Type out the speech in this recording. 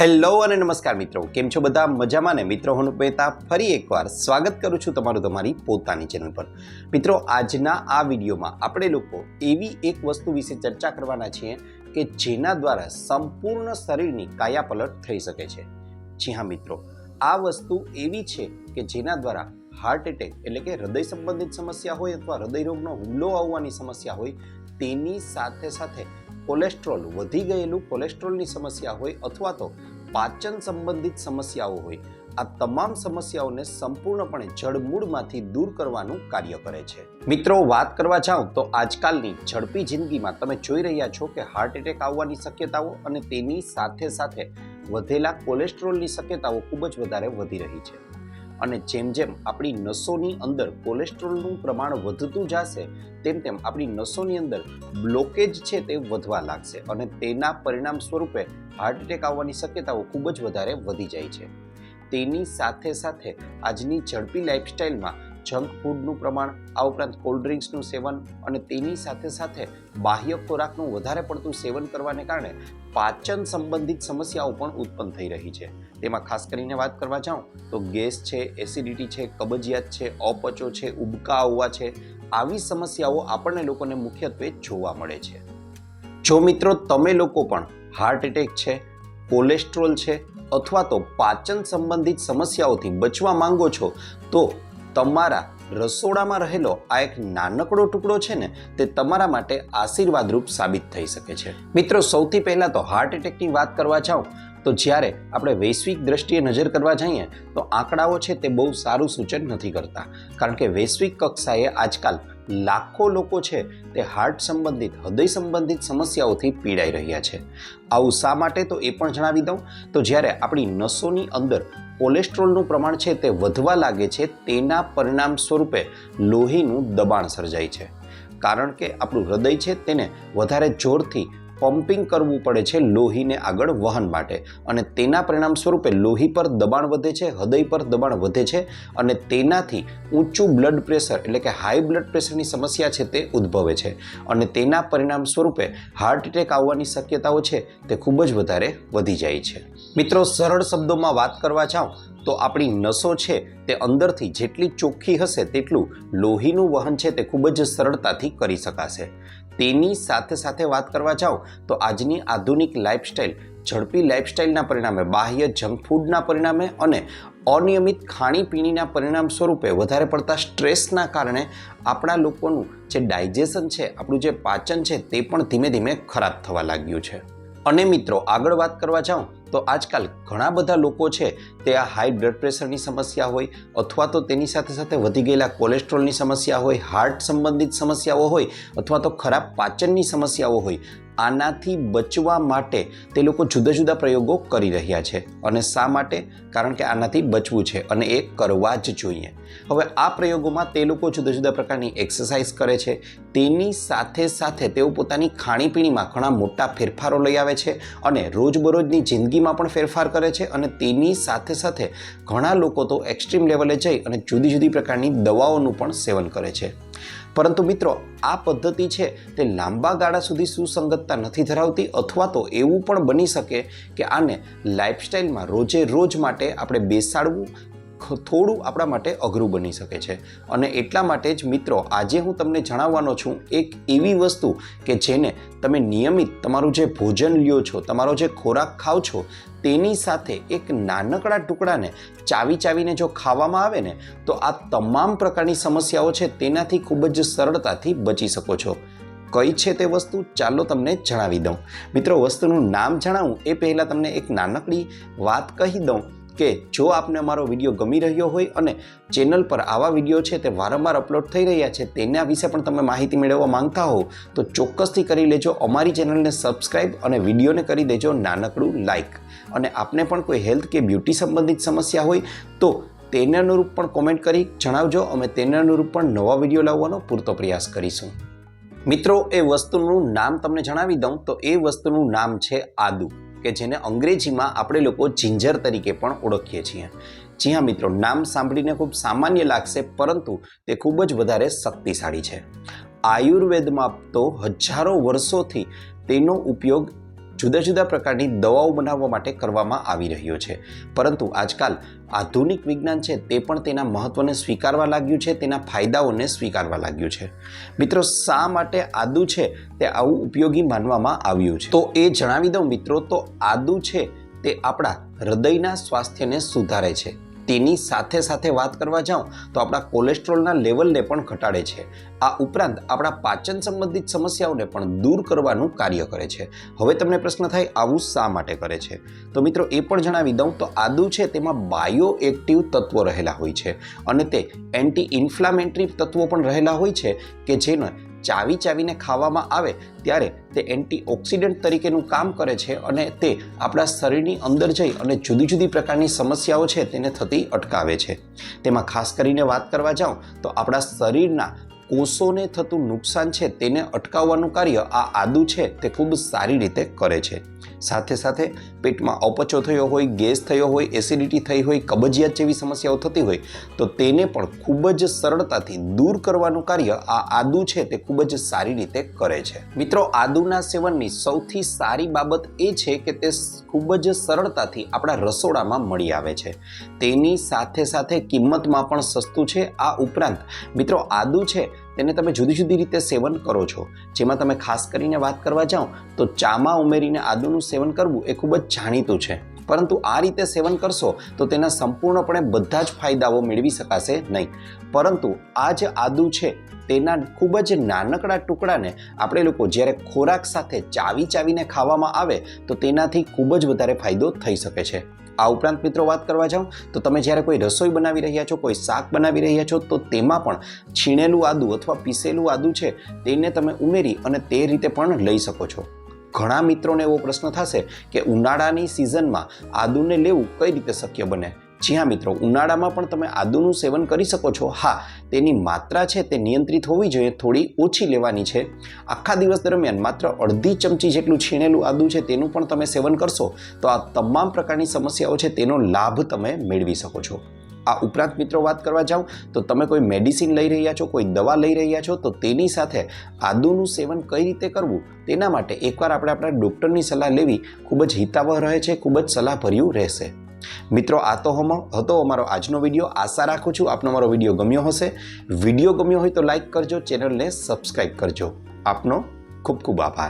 Hello અને નમસ્કાર મિત્રો. કેમ છો બધા? મજામાં ને? મિત્રો, હું મહેતા ફરી એકવાર સ્વાગત કરું છું તમારું તમારી પોતાની ચેનલ પર. મિત્રો, આજના આ વિડીયોમાં આપણે લોકો એવી એક વસ્તુ વિશે ચર્ચા કરવાના છીએ કે જેના દ્વારા સંપૂર્ણ શરીરની કાયાપલટ થઈ શકે છે. જી હા, મિત્રો. આ વસ્તુ એવી છે કે જેના દ્વારા હાર્ટ એટેક એટલે કે હૃદય સંબંધિત સમસ્યા હોય અથવા હૃદય રોગનો હુમલો આવવાની સમસ્યા હોય, તેની સાથે સાથે કોલેસ્ટ્રોલ વધી ગયેલું કોલેસ્ટ્રોલની સમસ્યા હોય અથવા તો પાચન સંબંધિત સમસ્યાઓ હોય, આ તમામ સમસ્યાઓને સંપૂર્ણપણે જડમૂળમાંથી દૂર કરવાનું કાર્ય કરે છે. મિત્રો, વાત કરવા જાઉં તો આજકાલની ઝડપી જિંદગીમાં તમે જોઈ રહ્યા છો કે હાર્ટ એટેક આવવાની શક્યતાઓ અને તેની સાથે સાથે વધેલા કોલેસ્ટ્રોલની શક્યતાઓ ખૂબ જ વધારે વધી રહી છે. અને જેમ જેમ આપણી નસોની અંદર કોલેસ્ટ્રોલનું પ્રમાણ વધતું જશે, તેમ તેમ આપણી નસોની અંદર બ્લોકેજ છે તે વધવા લાગશે અને તેના પરિણામ સ્વરૂપે હાર્ટ એટેક આવવાની શક્યતાઓ ખૂબ જ વધારે વધી જાય છે. તેની સાથે સાથે આજની ઝડપી લાઇફસ્ટાઇલમાં જંક ફૂડનું પ્રમાણ, આ ઉપરાંત કોલ્ડ ડ્રિંક્સનું સેવન અને તેની સાથે સાથે બાહ્ય ખોરાકનું વધારે પડતું સેવન કરવાને કારણે પાચન સંબંધિત સમસ્યાઓ પણ ઉત્પન્ન થઈ રહી છે. તેમાં ખાસ કરીને વાત કરવા જાઉં, તો ગેસ છે, એસિડિટી છે, કબજિયાત છે, અપચો છે, ઉબકા આવવા છે, આવી સમસ્યાઓ આપણને લોકોને મુખ્યત્વે જોવા મળે છે. જો મિત્રો તમે લોકો પણ હાર્ટ એટેક છે કોલેસ્ટ્રોલ છે અથવા તો પાચન સંબંધિત સમસ્યાઓથી બચવા માંગો છો, તો તમારા રસોડામાં રહેલો આ એક નાનકડો ટુકડો છે ને, તે તમારા માટે આશીર્વાદરૂપ સાબિત થઈ શકે છે. મિત્રો, સૌથી પહેલાં તો હાર્ટ એટેકની વાત કરવા જાઉં તો જ્યારે આપણે વૈશ્વિક દ્રષ્ટિએ નજર કરવા જઈએ, તો આંકડાઓ છે તે બહુ સારું સૂચન નથી કરતા. કારણ કે વૈશ્વિક કક્ષાએ આજકાલ લાખો લોકો છે તે હાર્ટ સંબંધિત, હૃદય સંબંધિત સમસ્યાઓથી પીડાઈ રહ્યા છે. આવું શા માટે તો એ પણ જણાવી દઉં? તો જ્યારે આપણી નસોની અંદર કોલેસ્ટ્રોલનું પ્રમાણ છે તે વધવા લાગે છે, તેના પરિણામ સ્વરૂપે લોહીનું દબાણ સર્જાય છે. કારણ કે આપણું હૃદય છે તેને વધારે જોરથી પમ્પિંગ કરવું પડે છે લોહીને આગળ વહન માટે. અને તેના પરિણામ સ્વરૂપે લોહી પર દબાણ વધે છે, હૃદય પર દબાણ વધે છે અને તેનાથી ઊંચું બ્લડ પ્રેશર એટલે કે હાઈ બ્લડ પ્રેશરની સમસ્યા છે તે ઉદ્ભવે છે. અને તેના પરિણામ સ્વરૂપે હાર્ટ એટેક આવવાની શક્યતાઓ છે તે ખૂબ જ વધારે વધી જાય છે. મિત્રો, સરળ શબ્દોમાં વાત કરવા જાઓ તો આપણી નસો છે તે અંદરથી જેટલી ચોખ્ખી હશે તેટલું લોહીનું વહન છે તે ખૂબ જ સરળતાથી કરી શકાશે. તેની સાથે સાથે વાત કરવા જાઓ, તો આજની આધુનિક લાઈફસ્ટાઈલ ઝડપી લાઈફસ્ટાઈલના પરિણામે, બાહ્ય જંક ફૂડના પરિણામે અને અનિયમિત ખાણીપીણીના પરિણામ સ્વરૂપે વધારે પડતા સ્ટ્રેસના કારણે આપણા લોકોનું જે ડાયજેશન છે, આપણું જે પાચન છે, તે પણ ધીમે ધીમે ખરાબ થવા લાગ્યું છે. અને મિત્રો, આગળ વાત કરવા જાઉં તો આજકાલ ઘણા બધા લોકો છે, તે આ હાઈ બ્લડ પ્રેશરની સમસ્યા હોય, અથવા તો તેની સાથે સાથે વધી ગયેલા કોલેસ્ટ્રોલની સમસ્યા હોય હાર્ટ સંબંધિત સમસ્યાઓ હોય, અથવા તો ખરાબ પાચનની સમસ્યાઓ હોય આનાથી બચવા માટે તે લોકો જુદા જુદા પ્રયોગો કરી રહ્યા છે. અને શા માટે? કારણ કે આનાથી બચવું છે અને એ કરવા જ જોઈએ. હવે આ પ્રયોગોમાં તે લોકો જુદા જુદા પ્રકારની એક્સરસાઇઝ કરે છે. તેની સાથે સાથે તેઓ પોતાની ખાણીપીણીમાં ઘણા મોટા ફેરફારો લઈ આવે છે અને રોજબરોજની જિંદગીમાં પણ ફેરફાર કરે છે અને તેની સાથે સાથે ઘણા લોકો તો એક્સ્ટ્રીમ લેવલે જઈ અને જુદી જુદી પ્રકારની દવાઓનું પણ સેવન કરે છે. પરંતુ મિત્રો, આ પદ્ધતિ છે તે લાંબા ગાળા સુધી સુસંગતતા નથી ધરાવતી અથવા તો એવું પણ બની શકે કે આને લાઇફસ્ટાઇલમાં રોજે રોજ માટે આપણે બેસાડવું થોડું આપણા માટે અઘરું બની શકે છે. અને એટલા માટે જ મિત્રો, આજે હું તમને જણાવવાનો છું એક એવી વસ્તુ કે જેને તમે નિયમિત તમારું જે ભોજન લ્યો છો, તમારો જે ખોરાક ખાઓ છો, તેની સાથે એક નાનકડા ટુકડાને ચાવી ચાવીને જો ખાવામાં આવે ને, તો આ તમામ પ્રકારની સમસ્યાઓ છે તેનાથી ખૂબ જ સરળતાથી બચી શકો છો. કઈ છે તે વસ્તુ? ચાલો તમને જણાવી દઉં. મિત્રો, વસ્તુનું નામ જણાવું, એ પહેલાં તમને એક નાનકડી વાત કહી દઉં. કે જો આપને મારો વીડિયો ગમી રહ્યો હોય અને ચેનલ પર આવા વીડિયો છે તે વારંવાર અપલોડ થઈ રહ્યા છે, તેના વિશે પણ તમે માહિતી મેળવવા માંગતા હો, તો ચોક્કસથી કરી લેજો. અમારી ચેનલને સબસ્ક્રાઈબ અને વિડીયોને કરી દેજો નાનકડું લાઈક અને આપને પણ કોઈ હેલ્થ કે બ્યુટી સંબંધિત સમસ્યા હોય, તો તેને અનુરૂપ પણ કોમેન્ટ કરી જણાવજો. અમે તેને અનુરૂપ પણ નવા વીડિયો લાવવાનો પૂરતો પ્રયાસ કરીશું. મિત્રો, એ વસ્તુનું નામ તમને જણાવી દઉં, તો એ વસ્તુનું નામ છે આદુ. કે જેને અંગ્રેજીમાં આપણે લોકો જિંજર તરીકે પણ ઓળખીએ છીએ. જી હા મિત્રો, નામ સાંભળીને ખૂબ સામાન્ય લાગશે, પરંતુ તે ખૂબ જ વધારે શક્તિશાળી છે. આયુર્વેદમાં તો હજારો વર્ષોથી તેનો ઉપયોગ જુદા જુદા પ્રકારની દવાઓ બનાવવા માટે કરવામાં આવી રહ્યો છે. પરંતુ આજકાલ આધુનિક વિજ્ઞાન છે તે પણ તેના મહત્ત્વને સ્વીકારવા લાગ્યું છે, તેના ફાયદાઓને સ્વીકારવા લાગ્યું છે. મિત્રો, શા માટે આદુ છે તે આવું ઉપયોગી માનવામાં આવ્યું છે? તો એ જણાવી દઉં મિત્રો, તો આદુ છે તે આપણા હૃદયના સ્વાસ્થ્યને સુધારે છે. તેની સાથે સાથે વાત કરવા જાઉં, તો આપણા કોલેસ્ટ્રોલના લેવલને પણ ઘટાડે છે. આ ઉપરાંત આપણા પાચન સંબંધિત સમસ્યાઓને પણ દૂર કરવાનું કાર્ય કરે છે. હવે તમને પ્રશ્ન થાય, આવું શા માટે કરે છે? તો મિત્રો, એ પણ જણાવી દઉં, તો આદુ છે તેમાં બાયો એક્ટિવ તત્વો રહેલા હોય છે. અને તે એન્ટી ઇન્ફ્લામેટરી તત્વો પણ રહેલા હોય છે, કે જેને ચાવી ચાવીને ખાવામાં આવે ત્યારે તે એન્ટીઓક્સિડન્ટ તરીકેનું કામ કરે છે અને તે આપણા શરીરની અંદર જઈ અને જુદી જુદી પ્રકારની સમસ્યાઓ છે તેને થતી અટકાવે છે. તેમાં ખાસ કરીને વાત કરવા જાઉં તો આપણા શરીરના કોષોને થતું નુકસાન છે તેને અટકાવવાનું કાર્ય આ આદુ છે તે ખૂબ સારી રીતે કરે છે. સાથે સાથે પેટમાં અપચો થયો હોય, ગેસ થયો હોય, એસિડિટી થઈ હોય, કબજિયાત જેવી સમસ્યાઓ થતી હોય, તો તેને પણ ખૂબ જ સરળતાથી દૂર કરવાનું કાર્ય આ આદુ છે તે ખૂબ જ સારી રીતે કરે છે. મિત્રો, આદુના સેવનની સૌથી સારી બાબત એ છે કે તે ખૂબ જ સરળતાથી આપણા રસોડામાં મળી આવે છે. તેની સાથે સાથે કિંમતમાં પણ સસ્તું છે. આ ઉપરાંત મિત્રો, આદુ છે તેને તમે જુદી જુદી રીતે સેવન કરો છો. જેમાં તમે ખાસ કરીને વાત કરવા જાઓ, તો ચામાં ઉમેરીને આદુનું સેવન કરવું એ ખૂબ જ જાણીતું છે. પરંતુ આ રીતે સેવન કરશો તો તેના સંપૂર્ણપણે બધા જ ફાયદાઓ મેળવી શકાશે નહીં. પરંતુ આ જે આદુ છે, તેના ખૂબ જ નાનકડા ટુકડાને આપણે લોકો જ્યારે ખોરાક સાથે ચાવી ચાવીને ખાવામાં આવે, તો તેનાથી ખૂબ જ વધારે ફાયદો થઈ શકે છે. આ ઉપરાંત મિત્રો વાત કરવા જાઉં, તો તમે જ્યારે કોઈ રસોઈ બનાવી રહ્યા છો, કોઈ શાક બનાવી રહ્યા છો, તો તેમાં પણ છીણેલું આદુ અથવા પીસેલું આદુ છે, તેને તમે ઉમેરી અને તે રીતે પણ લઈ શકો છો. ઘણા મિત્રોને એવો પ્રશ્ન થશે કે ઉનાળાની સિઝનમાં આદુને લેવું કઈ રીતે શક્ય બને? જી હા મિત્રો, ઉનાળામાં પણ તમે આદુનું સેવન કરી શકો છો. હા, તેની માત્રા છે તે નિયંત્રિત હોવી જોઈએ, થોડી ઓછી લેવાની છે. આખા દિવસ દરમિયાન માત્ર અડધી ચમચી જેટલું છીણેલું આદુ છે તેનું પણ તમે સેવન કરશો તો આ તમામ પ્રકારની સમસ્યાઓ છે તેનો લાભ તમે મેળવી શકો છો. આ ઉપરાંત મિત્રો વાત કરવા જાઉં, તો તમે કોઈ મેડિસિન લઈ રહ્યા છો, કોઈ દવા લઈ રહ્યા છો, તો તેની સાથે આદુનું સેવન કઈ રીતે કરવું? તેના માટે એકવાર આપણે આપણા ડૉક્ટરની સલાહ લેવી. ખૂબ જ હિતાવહ રહે છે, ખૂબ જ સલાહભર્યું રહેશે. મિત્રો, આ તો હમ, હતો અમારો આજનો વીડિયો. આશા રાખું છું આપનો મારો વીડિયો ગમ્યો હશે. વીડિયો ગમ્યો હોય તો લાઇક કરજો, ચેનલને સબસ્ક્રાઈબ કરજો. આપનો ખૂબ ખૂબ આભાર.